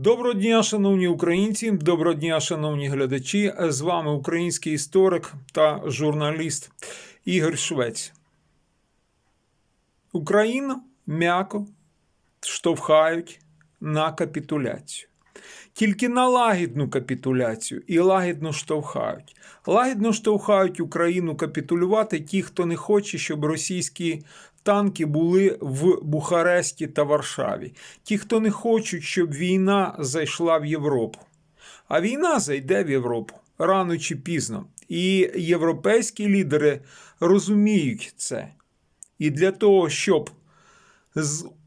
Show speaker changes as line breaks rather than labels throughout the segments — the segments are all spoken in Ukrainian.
Доброго дня, шановні українці, доброго дня, шановні глядачі. З вами український історик та журналіст Ігор Швець. Україну м'яко штовхають на капітуляцію. Тільки на лагідну капітуляцію і лагідно штовхають. Лагідно штовхають Україну капітулювати ті, хто не хоче, щоб російські танки були в Бухаресті та Варшаві. Ті, хто не хочуть, щоб війна зайшла в Європу. А війна зайде в Європу рано чи пізно. І європейські лідери розуміють це. І для того, щоб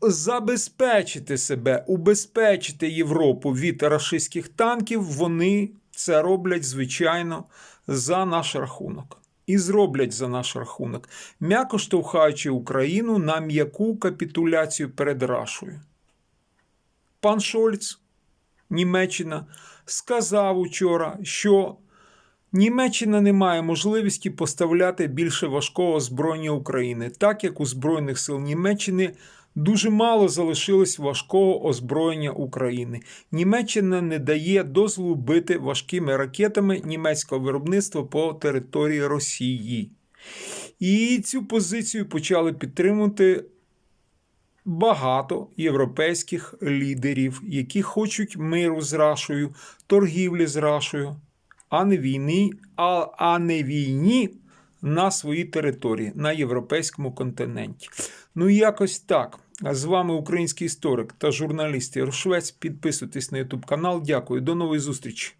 забезпечити себе, убезпечити Європу від рашистських танків, вони це роблять, звичайно, за наш рахунок. І зроблять за наш рахунок, м'яко штовхаючи Україну на м'яку капітуляцію перед Рашою. Пан Шольц, Німеччина, сказав учора, що Німеччина не має можливості поставляти більше важкого озброєння України, так як у Збройних сил Німеччини дуже мало залишилось важкого озброєння України. Німеччина не дає дозволу бити важкими ракетами німецького виробництва по території Росії. І цю позицію почали підтримувати багато європейських лідерів, які хочуть миру з Рашою, торгівлі з Рашою, а не війни, а, а не війні на своїй території, на європейському континенті. Ну, якось так. А з вами український історик та журналіст Єршвець. Підписуйтесь на YouTube канал. Дякую. До нової зустрічі.